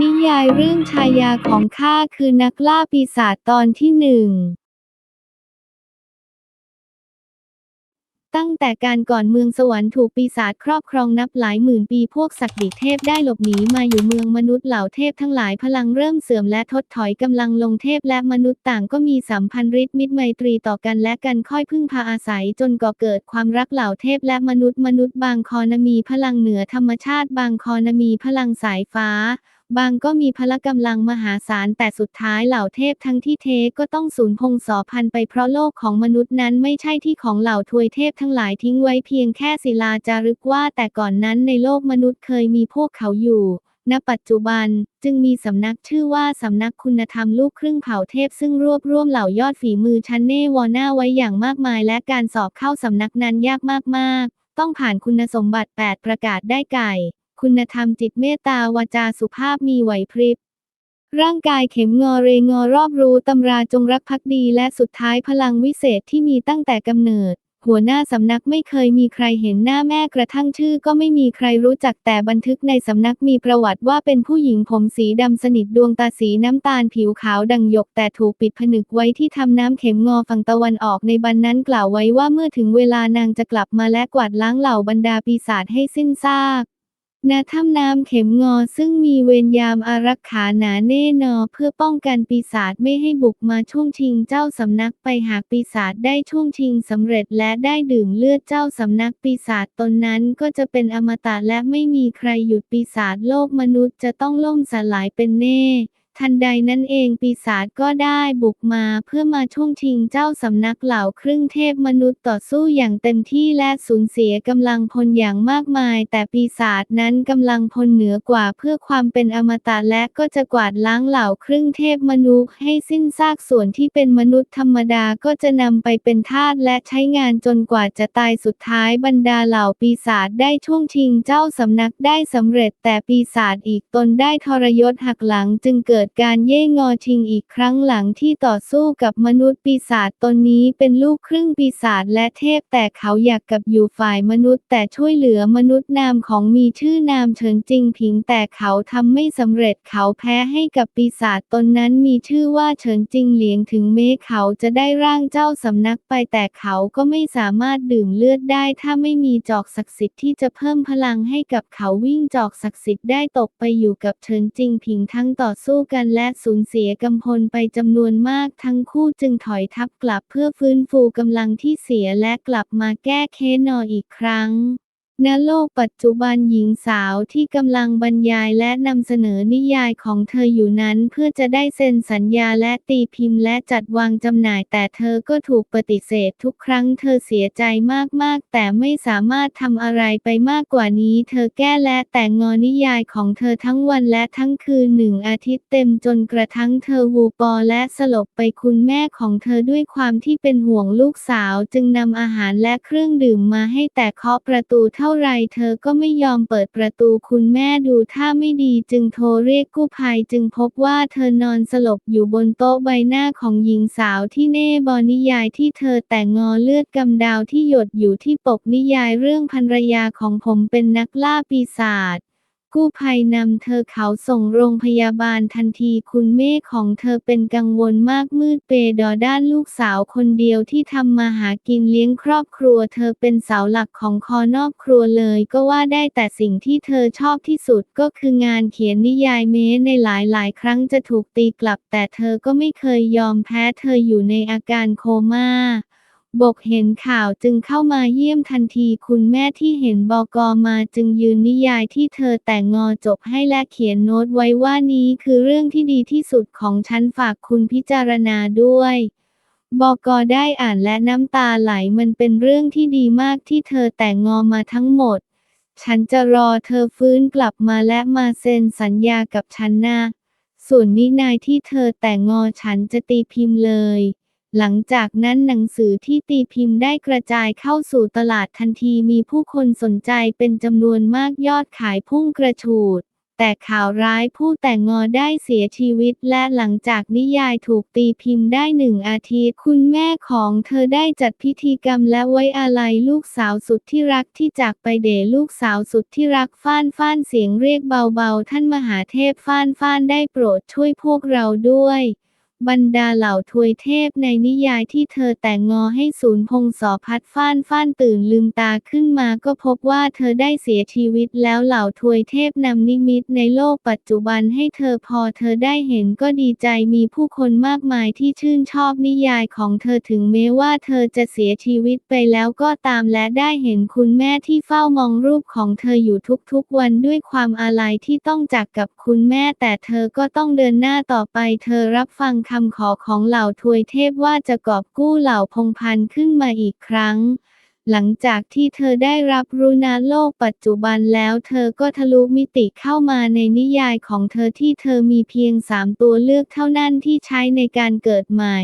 นิยายเรื่องชายาของข้าคือนักล่าปีศาจตอนที่หนึ่ง ตั้งแต่การก่อนเมืองสวรรค์ถูกปีศาจครอบครองนับหลายหมื่นปีพวกศักดิเทพได้หลบหนีมาอยู่เมืองมนุษย์เหล่าเทพทั้งหลายพลังเริ่มเสื่อมและทดถอยกำลังลงเทพและมนุษย์ต่างก็มีสัมพันธ์ฤทธิ์มิตรไมตรีต่อกันและกันค่อยพึ่งพาอาศัยจนก่อเกิดความรักเหล่าเทพและมนุษย์มนุษย์บางคอนมีพลังเหนือธรรมชาติบางคอนมีพลังสายฟ้า บางก็มีพละกำลังมหาศาลแต่สุดท้ายเหล่าเทพทั้งที่เทก็ต้องสูญพงศพันไปเพราะโลกของมนุษย์นั้นไม่ใช่ที่ของเหล่าทวยเทพทั้งหลายทิ้งไว้เพียงแค่ศิลาจารึกว่าแต่ก่อนนั้นในโลกมนุษย์เคยมีพวกเขาอยู่ณปัจจุบันจึงมีสำนักชื่อว่าสำนักคุณธรรมลูกครึ่งเผ่าเทพซึ่งรวบรวมเหล่ายอดฝีมือชั้นเนวอน่าไว้อย่างมากมายและการสอบเข้าสำนักนั้นยากมากๆ ต้องผ่านคุณสมบัติ 8 ประกาศได้ไก่ คุณธรรมจิตเมตตาวาจาสุภาพมีไหวพริบ ร่างกายเข็มงอเรงอรอบรู้ตำราจงรักภักดีและสุดท้ายพลังวิเศษที่มีตั้งแต่กำเนิด หัวหน้าสำนักไม่เคยมีใครเห็นหน้าแม่กระทั่งชื่อก็ไม่มีใครรู้จักแต่บันทึกในสำนักมีประวัติว่าเป็นผู้หญิงผมสีดำสนิทดวงตาสีน้ำตาลผิวขาวดังหยกแต่ถูกปิดผนึกไว้ที่ทำน้ำเข็มงอฝั่งตะวันออกในบันนั้นกล่าวไว้ว่าเมื่อถึงเวลานางจะกลับมาและกวาดล้างเหล่าบรรดาปีศาจให้สิ้นซาก ณถ้ำน้ำเข็มงอซึ่งมีเวรยามอารักขาหนาแน่นอเพื่อป้องกันปีศาจไม่ให้บุกมาช่วงชิงเจ้าสำนักไปหากปีศาจได้ช่วงชิงสำเร็จและได้ดื่มเลือดเจ้าสำนักปีศาจตนนั้นก็จะเป็นอมตะและไม่มีใครหยุดปีศาจโลกมนุษย์จะต้องล่มสลายเป็นแน่ ทันใดนั้นเองปีศาจก็ได้บุกมาเพื่อมาช่วงชิงเจ้าสำนักเหล่าครึ่งเทพมนุษย์ต่อสู้อย่างเต็มที่และสูญเสียกำลังพลอย่างมากมาย แต่ปีศาจนั้นกำลังพลเหนือกว่าเพื่อความเป็นอมตะและก็จะกวาดล้างเหล่าครึ่งเทพมนุษย์ให้สิ้นซากส่วนที่เป็นมนุษย์ธรรมดาก็จะนำไปเป็นทาสและใช้งานจนกว่าจะตายสุดท้ายบรรดาเหล่าปีศาจได้ช่วงชิงเจ้าสำนักได้สำเร็จ แต่ปีศาจอีกตนได้ทรยศหักหลังจึงเกิดการเย่งอชิงอีกครั้งหลังที่ต่อสู้กับมนุษย์ปีศาจตนนี้เป็นลูกครึ่งปีศาจและเทพแต่เขาอยากกับอยู่ฝ่ายมนุษย์แต่ช่วยเหลือมนุษย์นามของมีชื่อนามเฉินจริงผิงแต่เขาทำไม่สำเร็จเขาแพ้ให้กับปีศาจตนนั้นมีชื่อว่าเฉินจริงเหลียงถึงแม้เขาจะได้ร่างเจ้าสำนักไปแต่เขาก็ไม่สามารถดื่มเลือดได้ถ้าไม่มีจอกศักดิ์สิทธิ์ที่จะเพิ่มพลังให้กับเขาวิ่งจอกศักดิ์สิทธิ์ได้ตกไปอยู่กับเฉินจริงผิงทั้งต่อสู้กันและสูญเสียกำพลไปจำนวนมากทั้งคู่จึงถอยทับกลับเพื่อฟื้นฟูกำลังที่เสียและกลับมาแก้เคสนออีกครั้ง ณโลกปัจจุบันหญิงสาวที่กำลังบรรยายและนำเสนอนิยายของเธออยู่นั้นเพื่อจะได้เซ็นสัญญาและตีพิมพ์และจัดวางจำหน่าย แต่เธอก็ถูกปฏิเสธทุกครั้งเธอเสียใจมากๆ แต่ไม่สามารถทำอะไรไปมากกว่านี้ เธอแก้และแต่งงอนิยายของเธอทั้งวันและทั้งคืนหนึ่งอาทิตย์เต็มจนกระทั่งเธอวูปอและสลบไปคุณแม่ของเธอด้วยความที่เป็นห่วงลูกสาว จึงนำอาหารและเครื่องดื่มมาให้แต่เคาะประตูเท่าท่าไรเธอก็ไม่ยอมเปิดประตูคุณแม่ดูท่าไม่ดีจึงโทรเรียกกู้ภัยจึงพบว่าเธอนอนสลบอยู่บนโต๊ะใบหน้าของหญิงสาวที่เน่บอนิยายที่เธอแต่งงอเลือดกำดาวที่หยดอยู่ที่ปกนิยายเรื่องภรรยาของผมเป็นนักล่าปีศาจ กู้ภัยนำเธอเขาส่งโรงพยาบาลทันทีคุณแม่ของเธอเป็นกังวลมากมืดเปดอด้านลูกสาวคนเดียวที่ทำมาหากินเลี้ยงครอบครัว เธอเป็นเสาหลักของคอนอบครัวเลยก็ว่าได้แต่สิ่งที่เธอชอบที่สุดก็คืองานเขียนนิยายเม้ในหลายๆ ครั้งจะถูกตีกลับ แต่เธอก็ไม่เคยยอมแพ้เธออยู่ในอาการโคม่า บกเห็นข่าวจึงเข้ามาเยี่ยมทันทีคุณแม่ที่เห็นบอกอมาจึงยืนนิยายที่เธอแต่งงอจบให้และเขียนโน้ตไว้ว่านี้คือเรื่องที่ดีที่สุดของฉันฝากคุณพิจารณาด้วยบอกอได้อ่านและน้ำตาไหลมันเป็นเรื่องที่ดีมากที่เธอแต่งงอมาทั้งหมด ฉันจะรอเธอฟื้นกลับมาและมาเซ็นสัญญากับฉันนะ ส่วนนินายที่เธอแต่งงอฉันจะตีพิมพ์เลย หลังจากนั้นหนังสือที่ตีพิมพ์ได้กระจายเข้าสู่ตลาดทันทีมีผู้คนสนใจเป็นจำนวนมากยอดขายพุ่งกระฉูด แต่ข่าวร้ายผู้แต่งงอได้เสียชีวิตและหลังจากนิยายถูกตีพิมพ์ได้หนึ่งอาทิตย์ คุณแม่ของเธอได้จัดพิธีกรรมและไว้อาลัยลูกสาวสุดที่รักที่จากไปเดลูกสาวสุดที่รักฟ้านฟ้านเสียงเรียกเบาๆ ท่านมหาเทพฟ้านฟ้านได้โปรดช่วยพวกเราด้วย บรรดาเหล่าทวยเทพในนิยายที่เธอแต่งงอให้ศูนย์พงศพัดฟ้านฟ้านตื่นลืมตาขึ้นมาก็พบว่าเธอได้เสียชีวิตแล้วเหล่าทวยเทพนำนิมิตในโลกปัจจุบันให้เธอพอเธอได้เห็นก็ดีใจมีผู้คนมากมายที่ชื่นชอบนิยายของเธอถึงแม้ว่าเธอจะเสียชีวิตไปแล้วก็ตามและได้เห็นคุณแม่ที่เฝ้ามองรูปของเธออยู่ทุกๆวันด้วยความอาลัยที่ต้องจากกับคุณแม่แต่เธอก็ต้องเดินหน้าต่อไปเธอรับฟังคำขอของเหล่าทวยเทพว่าจะกอบกู้เหล่าพงพันขึ้นมาอีกครั้ง หลังจากที่เธอได้รับรู้นาโลกปัจจุบันแล้วเธอก็ทะลุมิติเข้ามาในนิยายของเธอที่เธอมีเพียงสามตัวเลือกเท่านั้นที่ใช้ในการเกิดใหม่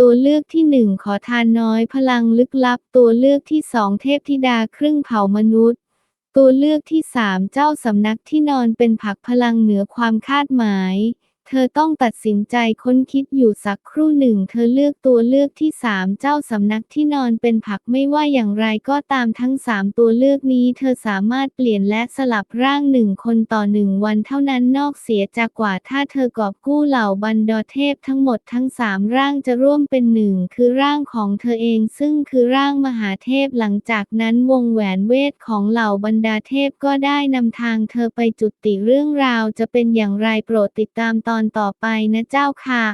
ตัวเลือกที่หนึ่งขอทานน้อยพลังลึกลับ ตัวเลือกที่สองเทพธิดาครึ่งเผ่ามนุษย์ ตัวเลือกที่สามเจ้าสำนักที่นอนเป็นผักพลังเหนือความคาดหมาย เธอต้องตัดสินใจค้นคิดอยู่สักครู่หนึ่ง เธอเลือกตัวเลือกที่สามเจ้าสำนักที่นอนเป็นผักไม่ว่าอย่างไรก็ตามทั้งสามตัวเลือกนี้เธอสามารถเปลี่ยนและสลับร่างหนึ่งคนต่อหนึ่งวันเท่านั้นนอกเสียจากกว่าถ้าเธอกอบกู้เหล่าบรรดาเทพทั้งหมดทั้งสามร่างจะร่วมเป็นหนึ่งคือร่างของเธอเองซึ่งคือร่างมหาเทพหลังจากนั้นวงแหวนเวทของเหล่าบรรดาเทพก็ได้นำทางเธอไปจุติเรื่องราวจะเป็นอย่างไรโปรดติดตามตอนต่อไปนะเจ้าค่ะ